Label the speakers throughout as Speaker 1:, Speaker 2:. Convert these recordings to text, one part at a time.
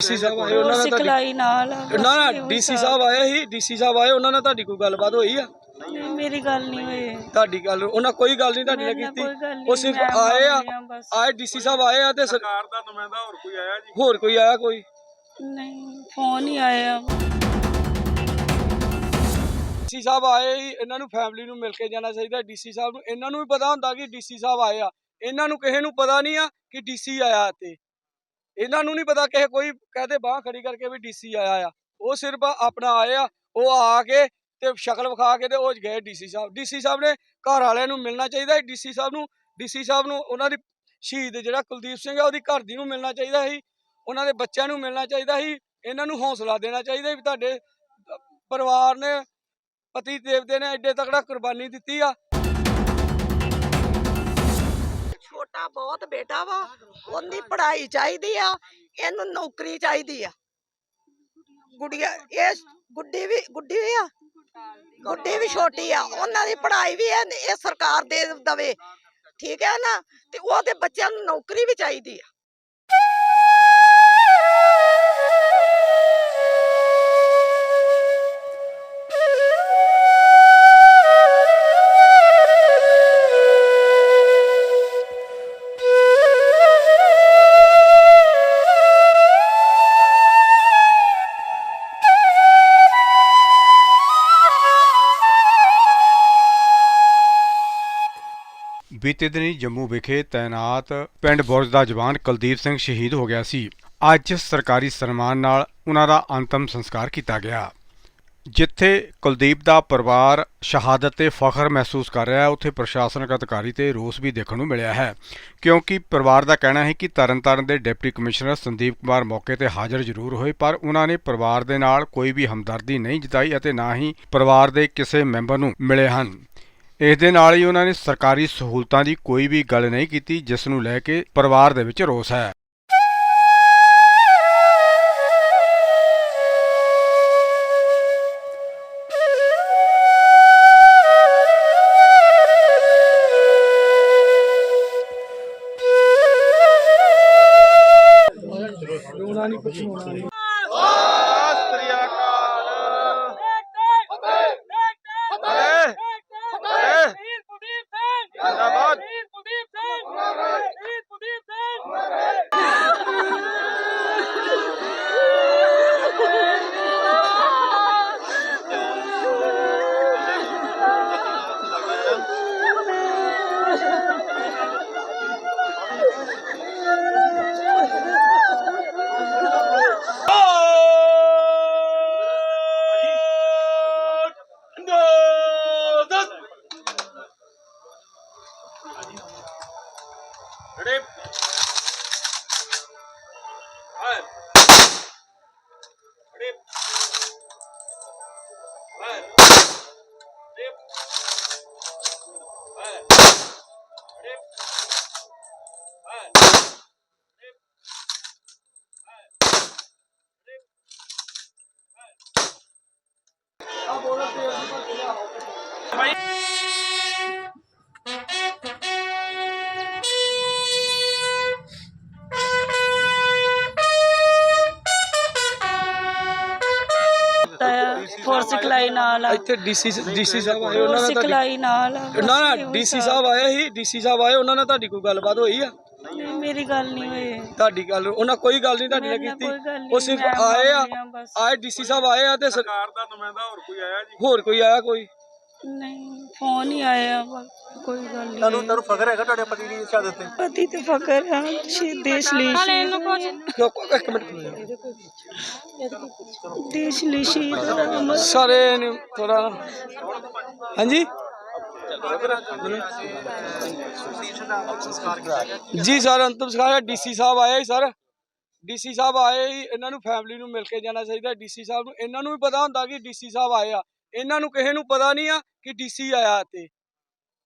Speaker 1: DC ਸਾਹਿਬ ਆਏ ਉਹਨਾਂ ਨਾਲ ਤੁਹਾਡੀ
Speaker 2: ਸਿਖਲਾਈ ਨਾਲ
Speaker 1: ਨਾ ਨਾ ਡੀਸੀ। ਸਾਹਿਬ ਆਏ ਸੀ ਡੀਸੀ ਸਾਹਿਬ ਆਏ ਉਹਨਾਂ ਨਾਲ ਤੁਹਾਡੀ ਕੋਈ ਗੱਲਬਾਤ ਹੋਈ ਆ?
Speaker 2: ਨਹੀਂ, ਮੇਰੀ ਗੱਲ ਨਹੀਂ ਹੋਈ।
Speaker 1: ਤੁਹਾਡੀ ਗੱਲ ਉਹਨਾਂ ਕੋਈ ਗੱਲ ਨਹੀਂ ਤੁਹਾਡੀ ਨਾਲ
Speaker 2: ਮੇਰੇ ਨਾਲ
Speaker 1: ਕੀਤੀ?
Speaker 2: ਕੋਈ ਗੱਲ ਨਹੀਂ,
Speaker 1: ਉਹ ਸਿਰਫ
Speaker 2: ਮੈਂ
Speaker 1: ਆਏ ਆ
Speaker 2: ਮੰਨਦੀ ਹਾਂ ਬਸ।
Speaker 1: ਆਏ ਡੀਸੀ ਸਾਹਿਬ ਆਏ ਆ ਤੇ ਸਰ-
Speaker 3: ਸਰਕਾਰ ਦਾ ਨੁਮਾਇੰਦਾ ਹੋਰ ਕੋਈ ਆਇਆ ਜੀ?
Speaker 1: ਹੋਰ ਕੋਈ ਆਇਆ ਕੋਈ?
Speaker 2: ਨਹੀਂ ਫੋਨ ਹੀ ਆਇਆ।
Speaker 1: ਡੀਸੀ ਸਾਹਿਬ ਆਏ ਸੀ ਇਹਨਾਂ ਨੂੰ ਫੈਮਿਲੀ ਨੂੰ ਮਿਲ ਕੇ ਜਾਣਾ ਚਾਹੀਦਾ ਡੀਸੀ ਸਾਹਿਬ ਨੂੰ। ਇਹਨਾਂ ਨੂੰ ਵੀ ਪਤਾ ਹੁੰਦਾ ਕਿ ਡੀਸੀ ਸਾਹਿਬ ਆਏ ਆ। ਇਹਨਾਂ ਨੂੰ ਕਿਸੇ ਨੂੰ ਪਤਾ ਨਹੀਂ ਆ ਕਿ ਡੀਸੀ ਆਇਆ ਇੱਥੇ। ਇਹਨਾਂ ਨੂੰ ਨਹੀਂ ਪਤਾ ਕਿਸੇ ਕੋਈ ਕਹਦੇ ਬਾਹ ਖੜੀ ਕਰਕੇ ਵੀ ਡੀਸੀ ਆਇਆ ਆ। ਉਹ ਸਿਰਫ ਆਪਣਾ ਆਏ ਆ, ਉਹ ਆ ਕੇ ਤੇ ਸ਼ਕਲ ਵਿਖਾ ਕੇ ਤੇ ਉਹ ਗਏ ਡੀਸੀ ਸਾਹਿਬ। ਡੀਸੀ ਸਾਹਿਬ ਨੇ ਘਰ ਵਾਲਿਆਂ ਨੂੰ ਮਿਲਣਾ ਚਾਹੀਦਾ ਡੀਸੀ ਸਾਹਿਬ ਨੂੰ, ਡੀਸੀ ਸਾਹਿਬ ਨੂੰ ਉਹਨਾਂ ਦੀ ਸ਼ਹੀਦ ਜਿਹੜਾ ਕੁਲਦੀਪ ਸਿੰਘ ਆ, ਉਹਦੀ ਘਰ ਦੀ ਨੂੰ ਮਿਲਣਾ ਚਾਹੀਦਾ ਸੀ। ਉਹਨਾਂ ਦੇ ਬੱਚਿਆਂ ਨੂੰ ਮਿਲਣਾ ਚਾਹੀਦਾ ਸੀ। ਇਹਨਾਂ ਨੂੰ ਹੌਸਲਾ ਦੇਣਾ ਚਾਹੀਦਾ ਵੀ ਤੁਹਾਡੇ ਪਰਿਵਾਰ ਨੇ ਪਤੀ ਦੇਵਤੇ ਨੇ ਐਡੇ ਤਕੜਾ ਕੁਰਬਾਨੀ ਦਿੱਤੀ ਆ।
Speaker 4: ਛੋਟਾ ਬਹੁਤ ਬੇਟਾ ਵਾ ਉਹਦੀ ਪੜ੍ਹਾਈ ਚਾਹੀਦੀ ਆ ਇਹਨੂੰ ਨੌਕਰੀ ਚਾਹੀਦੀ ਆ। ਗੁੜੀਆ ਇਹ ਗੁੱਡੀ ਵੀ ਗੁੱਡੀ ਵੀ ਆ? ਗੁੱਡੀ ਵੀ ਛੋਟੀ ਆ ਉਹਨਾਂ ਦੀ ਪੜ੍ਹਾਈ ਵੀ ਇਹ ਇਹ ਸਰਕਾਰ ਦੇ ਦਵੇ ਠੀਕ ਹੈ ਨਾ? ਤੇ ਉਹਦੇ ਬੱਚਿਆਂ ਨੂੰ ਨੌਕਰੀ ਵੀ ਚਾਹੀਦੀ ਆ।
Speaker 5: ਬੀਤੇ ਦਿਨੀ ਜੰਮੂ ਵਿਖੇ ਤਾਇਨਾਤ ਪਿੰਡ ਬੁਰਜ ਦਾ ਜਵਾਨ ਕੁਲਦੀਪ ਸਿੰਘ ਸ਼ਹੀਦ ਹੋ ਗਿਆ ਸੀ। ਅੱਜ ਸਰਕਾਰੀ ਸਨਮਾਨ ਨਾਲ ਉਹਨਾਂ ਦਾ ਅੰਤਮ ਸੰਸਕਾਰ ਕੀਤਾ ਗਿਆ। ਜਿੱਥੇ ਕੁਲਦੀਪ ਦਾ ਪਰਿਵਾਰ ਸ਼ਹਾਦਤ ਤੇ ਫਖਰ ਮਹਿਸੂਸ ਕਰ ਰਿਹਾ ਹੈ, ਉੱਥੇ ਪ੍ਰਸ਼ਾਸਨਿਕ ਅਧਿਕਾਰੀ ਤੇ ਰੋਸ ਵੀ ਦੇਖਣ ਨੂੰ ਮਿਲਿਆ ਹੈ। ਕਿਉਂਕਿ ਪਰਿਵਾਰ ਦਾ ਕਹਿਣਾ ਹੈ ਕਿ ਤਰਨਤਾਰਨ ਦੇ ਡਿਪਟੀ ਕਮਿਸ਼ਨਰ ਸੰਦੀਪ ਕੁਮਾਰ ਮੌਕੇ ਤੇ ਹਾਜ਼ਰ ਜ਼ਰੂਰ ਹੋਏ, ਪਰ ਉਹਨਾਂ ਨੇ ਪਰਿਵਾਰ ਦੇ ਨਾਲ ਕੋਈ ਵੀ ਹਮਦਰਦੀ ਨਹੀਂ ਜਤਾਈ ਅਤੇ ਨਾ ਹੀ ਪਰਿਵਾਰ ਦੇ ਕਿਸੇ ਮੈਂਬਰ ਨੂੰ ਮਿਲੇ ਹਨ। ਇਸ ਦੇ ਨਾਲ ਹੀ ਉਹਨਾਂ ਨੇ ਸਰਕਾਰੀ ਸਹੂਲਤਾਂ ਦੀ ਕੋਈ ਵੀ ਗੱਲ ਨਹੀਂ ਕੀਤੀ, ਜਿਸ ਨੂੰ ਲੈ ਕੇ ਪਰਿਵਾਰ ਦੇ ਵਿੱਚ ਰੋਸ ਹੈ।
Speaker 1: ਉਹਨਾਂ ਨਹੀਂ ਕੁਝ ਹੋਣਾ
Speaker 3: Ready?
Speaker 2: Five. ਨਾਲ ਆ,
Speaker 1: ਇੱਥੇ ਡੀਸੀ ਡੀਸੀ ਸਾਹਿਬ ਆਏ ਉਹਨਾਂ ਨਾਲ
Speaker 2: ਸਿਖਲਾਈ ਨਾਲ। ਆ,
Speaker 1: ਨਾ ਨਾ ਡੀਸੀ। ਸਾਹਿਬ ਆਏ ਸੀ ਡੀਸੀ ਸਾਹਿਬ ਆਏ ਉਹਨਾਂ ਨਾਲ ਤੁਹਾਡੀ ਕੋਈ ਗੱਲਬਾਤ ਹੋਈ ਆ?
Speaker 2: ਨਹੀਂ, ਮੇਰੀ ਗੱਲ ਨਹੀਂ ਹੋਈ।
Speaker 1: ਤੁਹਾਡੀ ਗੱਲ ਉਹਨਾਂ ਕੋਈ ਗੱਲ ਨਹੀਂ ਤੁਹਾਡੀ ਨਾਲ
Speaker 2: ਮੇਰੇ ਨਾਲ
Speaker 1: ਕੀਤੀ।
Speaker 2: ਕੋਈ ਗੱਲ
Speaker 1: ਉਹ
Speaker 2: ਨਹੀਂ,
Speaker 1: ਸਿਰਫ
Speaker 2: ਮੈਂ
Speaker 1: ਆਏ ਆ
Speaker 2: ਹਾਂ ਬਸ।
Speaker 1: ਆਏ ਡੀਸੀ ਸਾਹਿਬ ਆਏ ਆ ਤੇ ਸਰ-
Speaker 3: ਸਰਕਾਰ ਦਾ ਨੁਮਾਇੰਦਾ ਹੋਰ ਕੋਈ ਆਇਆ ਜੀ?
Speaker 1: ਹੋਰ ਕੋਈ ਆਇਆ ਕੋਈ?
Speaker 2: ਨਹੀਂ ਫੋਨ ਹੀ ਆਇਆ ਬਸ, ਕੋਈ ਗੱਲ ਨਹੀਂ
Speaker 3: ਤੁਹਾਨੂੰ ਤੁਹਾਨੂੰ ਫਖਰ ਹੈਗਾ ਤੁਹਾਡੇ ਪਤੀ ਦੀ ਸ਼ਹਾਦਤ ਤੇ
Speaker 2: ਪਤੀ ਤੇ ਫਕਰ ਹੈ ਸ਼ਹੀਦ ਦੇਸ਼ ਲਈ ਸ਼ਹੀਦ
Speaker 1: ਇੱਕ ਮਿੰਟ।
Speaker 2: ਦੇਸ਼ ਲਈ ਸ਼ਹੀਦ ਦਾ ਅਮਰ।
Speaker 1: ਸਾਰੇ ਨੇ ਥੋੜਾ ਹਾਂਜੀ? ਜੀ ਸਰ ਅੰਤਮ ਸੰਸਕਾਰ ਡੀਸੀ ਸਾਹਿਬ ਆਏ ਸੀ ਸਰ। ਡੀਸੀ ਸਾਹਿਬ ਆਏ ਸੀ ਇਹਨਾਂ ਨੂੰ ਫੈਮਿਲੀ ਨੂੰ ਮਿਲ ਕੇ ਜਾਣਾ ਚਾਹੀਦਾ। ਡੀਸੀ ਸਾਹਿਬ ਨੂੰ ਇਹਨਾਂ ਨੂੰ ਵੀ ਪਤਾ ਹੁੰਦਾ ਕਿ ਡੀਸੀ ਸਾਹਿਬ ਆਏ ਆ। ਇਹਨਾਂ ਨੂੰ ਕਿਸੇ ਨੂੰ ਪਤਾ ਨਹੀਂ ਆ ਕਿ ਡੀਸੀ ਆਇਆ ਇੱਥੇ।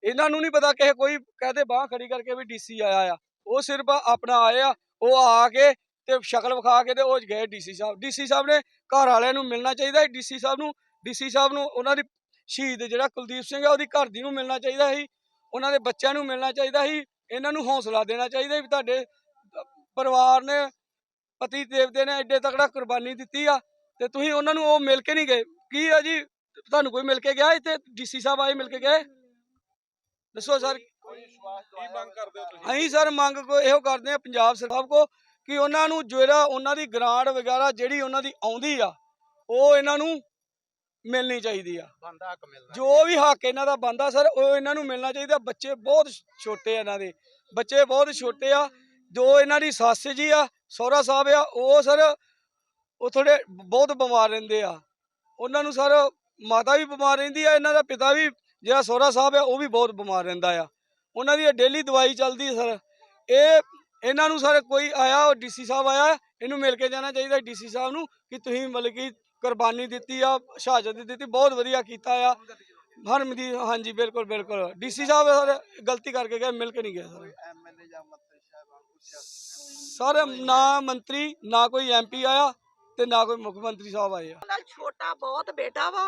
Speaker 1: ਇਹਨਾਂ ਨੂੰ ਨਹੀਂ ਪਤਾ ਕਿਸੇ ਕੋਈ ਕਹਦੇ ਬਾਹ ਖੜੀ ਕਰਕੇ ਵੀ ਡੀਸੀ ਆਇਆ ਆ। ਉਹ ਸਿਰਫ ਆਪਣਾ ਆਏ ਆ, ਉਹ ਆ ਕੇ ਤੇ ਸ਼ਕਲ ਵਿਖਾ ਕੇ ਤੇ ਉਹ ਗਏ ਡੀਸੀ ਸਾਹਿਬ। ਡੀਸੀ ਸਾਹਿਬ ਨੇ ਘਰ ਵਾਲਿਆਂ ਨੂੰ ਮਿਲਣਾ ਚਾਹੀਦਾ ਡੀਸੀ ਸਾਹਿਬ ਨੂੰ ਡੀਸੀ ਸਾਹਿਬ ਨੂੰ ਉਹਨਾਂ ਦੀ ਸ਼ਹੀਦ ਜਿਹੜਾ ਕੁਲਦੀਪ ਸਿੰਘ ਆ, ਉਹਦੀ ਘਰ ਦੀ ਨੂੰ ਮਿਲਣਾ ਚਾਹੀਦਾ ਸੀ। ਉਹਨਾਂ ਦੇ ਬੱਚਿਆਂ ਨੂੰ ਮਿਲਣਾ ਚਾਹੀਦਾ ਸੀ। ਇਹਨਾਂ ਨੂੰ ਹੌਸਲਾ ਦੇਣਾ ਚਾਹੀਦਾ ਵੀ ਤੁਹਾਡੇ ਪਰਿਵਾਰ ਨੇ, ਪਤੀ ਦੇਵਤੇ ਨੇ ਐਡੇ ਤਕੜਾ ਕੁਰਬਾਨੀ ਦਿੱਤੀ ਆ ਤੇ ਤੁਸੀਂ ਉਹਨਾਂ ਨੂੰ ਉਹ ਮਿਲ ਕੇ ਨਹੀਂ ਗਏ। ਕੀ ਆ ਜੀ? ਤੁਹਾਨੂੰ ਕੋਈ ਮਿਲ ਕੇ ਗਿਆ ਇੱਥੇ? ਡੀਸੀ ਸਾਹਿਬ ਆਏ ਮਿਲ ਕੇ ਗਏ? ਦੱਸੋ ਸਰ।
Speaker 3: ਕੀ ਮੰਗ ਕਰਦੇ ਹੋ ਤੁਸੀਂ?
Speaker 1: ਅਸੀਂ ਸਰ ਮੰਗ ਕੋ ਇਹੋ ਕਰਦੇ ਆ ਪੰਜਾਬ ਸਰਕਾਰ ਕੋ ਕਿ ਉਹਨਾਂ ਨੂੰ ਜਿਹੜਾ ਉਹਨਾਂ ਦੀ ਗ੍ਰਾਂਟ ਵਗੈਰਾ ਜਿਹੜੀ ਉਹਨਾਂ ਦੀ ਆਉਂਦੀ ਆ ਉਹ ਇਹਨਾਂ ਨੂੰ ਮਿਲਣੀ ਚਾਹੀਦੀ ਆ।
Speaker 3: ਬੰਦਾ ਹੱਕ ਮਿਲਦਾ
Speaker 1: ਜੋ ਵੀ ਹੱਕ ਇਹਨਾਂ ਦਾ ਬੰਦਾ ਸਰ ਉਹ ਇਹਨਾਂ ਨੂੰ ਮਿਲਣਾ ਚਾਹੀਦਾ। ਬੱਚੇ ਬਹੁਤ ਛੋਟੇ ਆ ਇਹਨਾਂ ਦੇ। ਬੱਚੇ ਬਹੁਤ ਛੋਟੇ ਆ। ਜੋ ਇਹਨਾਂ ਦੀ ਸੱਸ ਜੀ ਆ ਸਹੁਰਾ ਸਾਹਿਬ ਆ ਉਹ ਸਰ ਉਹ ਥੋੜੇ ਬਹੁਤ ਬਿਮਾਰ ਰਹਿੰਦੇ ਆ। ਉਹਨਾਂ ਨੂੰ ਸਰ ਮਾਤਾ ਵੀ ਬਿਮਾਰ ਰਹਿੰਦੀ ਆ ਇਹਨਾਂ ਦਾ ਪਿਤਾ ਵੀ ਜਿਹੜਾ ਸਹੁਰਾ ਸਾਹਿਬ ਆ ਉਹ ਵੀ ਬਹੁਤ ਬਿਮਾਰ ਰਹਿੰਦਾ ਆ। ਉਹਨਾਂ ਦੀ ਡੇਲੀ ਦਵਾਈ ਚੱਲਦੀ ਸਰ। ਇਹ ਇਹਨਾਂ ਨੂੰ ਸਰ ਕੋਈ ਆਇਆ ਉਹ ਡੀਸੀ ਸਾਹਿਬ ਆਇਆ ਇਹਨੂੰ ਮਿਲ ਕੇ ਜਾਣਾ ਚਾਹੀਦਾ ਡੀਸੀ ਸਾਹਿਬ ਨੂੰ ਕਿ ਤੁਸੀਂ ਮਤਲਬ ਕਿ ਕੁਰਬਾਨੀ ਦਿੱਤੀ ਆ ਸ਼ਹਾਦਤ ਦਿੱਤੀ ਬਹੁਤ ਵਧੀਆ ਕੀਤਾ ਆ। ਹਰਮ ਦੀ ਹਾਂਜੀ ਬਿਲਕੁਲ ਬਿਲਕੁਲ। ਡੀਸੀ ਸਾਹਿਬ ਸਰ ਗਲਤੀ ਕਰਕੇ ਗਏ ਮਿਲ ਕੇ ਨਹੀਂ ਗਏ ਸਰ। ਸਰ ਨਾ ਮੰਤਰੀ ਨਾ ਕੋਈ ਐਮਪੀ ਆਇਆ ਤੇ ਨਾ ਕੋਈ ਮੁੱਖ ਮੰਤਰੀ ਸਾਹਿਬ ਆਏ ਆ।
Speaker 4: ਛੋਟਾ ਬਹੁਤ ਬੇਟਾ ਵਾ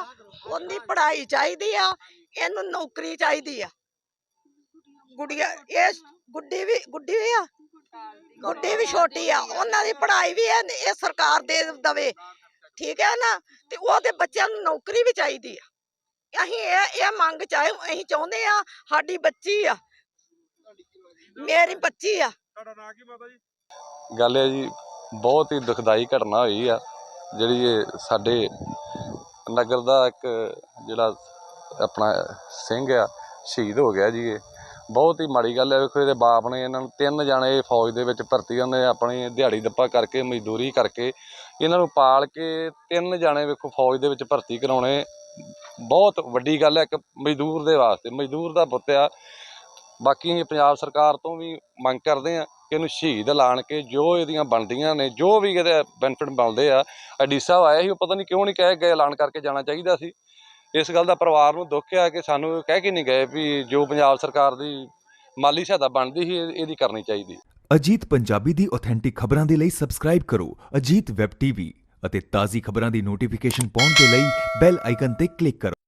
Speaker 4: ਉਹਦੀ ਪੜ੍ਹਾਈ ਚਾਹੀਦੀ ਆ ਇਹਨੂੰ ਨੌਕਰੀ ਚਾਹੀਦੀ ਆ। ਗੁੜੀਆ ਇਹ ਗੁੱਡੀ ਵੀ ਗੁੱਡੀ ਵੀ ਆ? ਗੁੱਡੀ ਵੀ ਛੋਟੀ ਆ ਉਹਨਾਂ ਦੀ ਪੜ੍ਹਾਈ ਵੀ ਇਹ ਇਹ ਸਰਕਾਰ ਦੇ ਦਵੇ। ਠੀਕ ਹੈ ਨਾ? ਤੇ ਉਹਦੇ ਬੱਚਿਆਂ ਨੂੰ ਨੌਕਰੀ ਵੀ ਚਾਹੀਦੀ ਆ। ਅਸੀਂ ਇਹ ਇਹ ਮੰਗ ਚਾਹੇ ਅਸੀਂ ਚਾਹੁੰਦੇ ਆ ਸਾਡੀ ਬੱਚੀ ਆ। ਮੇਰੀ ਬੱਚੀ ਆ।
Speaker 3: ਤੁਹਾਡਾ ਨਾਂ ਕੀ ਮਾਤਾ ਜੀ?
Speaker 6: ਗੱਲ ਹੈ ਜੀ ਬਹੁਤ ਹੀ ਦੁਖਦਾਈ ਘਟਨਾ ਹੋਈ ਆ ਜਿਹੜੀ ਇਹ ਸਾਡੇ ਨਗਰ ਦਾ ਇੱਕ ਜਿਹੜਾ ਆਪਣਾ ਸਿੰਘ ਆ, ਸ਼ਹੀਦ ਹੋ ਗਿਆ ਜੀ ਇਹ। ਬਹੁਤ ਹੀ ਮਾੜੀ ਗੱਲ ਹੈ ਵੇਖੋ ਇਹਦੇ ਬਾਪ ਨੇ ਇਹਨਾਂ ਨੂੰ ਤਿੰਨ ਜਾਣੇ ਫੌਜ ਦੇ ਵਿੱਚ ਭਰਤੀ, ਉਹਨੇ ਆਪਣੀ ਦਿਹਾੜੀ ਦੱਪਾ ਕਰਕੇ, ਮਜ਼ਦੂਰੀ ਕਰਕੇ ਇਹਨਾਂ ਨੂੰ ਪਾਲ ਕੇ ਤਿੰਨ ਜਾਣੇ ਵੇਖੋ ਫੌਜ ਦੇ ਵਿੱਚ ਭਰਤੀ ਕਰਾਉਣੇ। ਬਹੁਤ ਵੱਡੀ ਗੱਲ ਹੈ ਇੱਕ ਮਜ਼ਦੂਰ ਦੇ ਵਾਸਤੇ, ਮਜ਼ਦੂਰ ਦਾ ਪੁੱਤ ਆ। ਬਾਕੀ ਅਸੀਂ ਪੰਜਾਬ ਸਰਕਾਰ ਤੋਂ ਵੀ ਮੰਗ ਕਰਦੇ ਆ ਕਿ ਇਹਨੂੰ ਸ਼ਹੀਦ ਐਲਾਨ ਕੇ ਜੋ ਇਹਦੀਆਂ ਬਣਦੀਆਂ ਨੇ, ਜੋ ਵੀ ਇਹਦੇ ਬੈਨੀਫਿਟ ਮਿਲਦੇ ਆ ਅਡੀਸਾ ਸਾਹਿਬ ਆਇਆ ਸੀ, ਉਹ ਪਤਾ ਨਹੀਂ ਕਿਉਂ ਨਹੀਂ ਕਹਿ ਗਏ ਐਲਾਨ ਕਰਕੇ ਜਾਣਾ ਚਾਹੀਦਾ ਸੀ। ਇਸ ਗੱਲ ਦਾ ਪਰਿਵਾਰ ਨੂੰ ਦੁੱਖ ਆ ਕਿ ਸਾਨੂੰ ਕਹਿ ਕੇ ਨਹੀਂ ਗਏ ਵੀ ਜੋ ਪੰਜਾਬ ਸਰਕਾਰ ਦੀ ਮਾਲੀ ਸਹਾਇਤਾ ਬਣਦੀ ਸੀ ਇਹਦੀ ਕਰਨੀ ਚਾਹੀਦੀ।
Speaker 7: ਅਜੀਤ ਪੰਜਾਬੀ ਦੀ ਆਥੈਂਟਿਕ ਖਬਰਾਂ ਦੇ ਲਈ ਸਬਸਕ੍ਰਾਈਬ ਕਰੋ ਅਜੀਤ ਵੈਬ ਟੀਵੀ ਅਤੇ ਤਾਜ਼ੀ ਖਬਰਾਂ ਦੀ ਨੋਟੀਫਿਕੇਸ਼ਨ ਪਾਉਣ ਦੇ ਲਈ ਬੈਲ ਆਈਕਨ ਤੇ ਕਲਿੱਕ ਕਰੋ।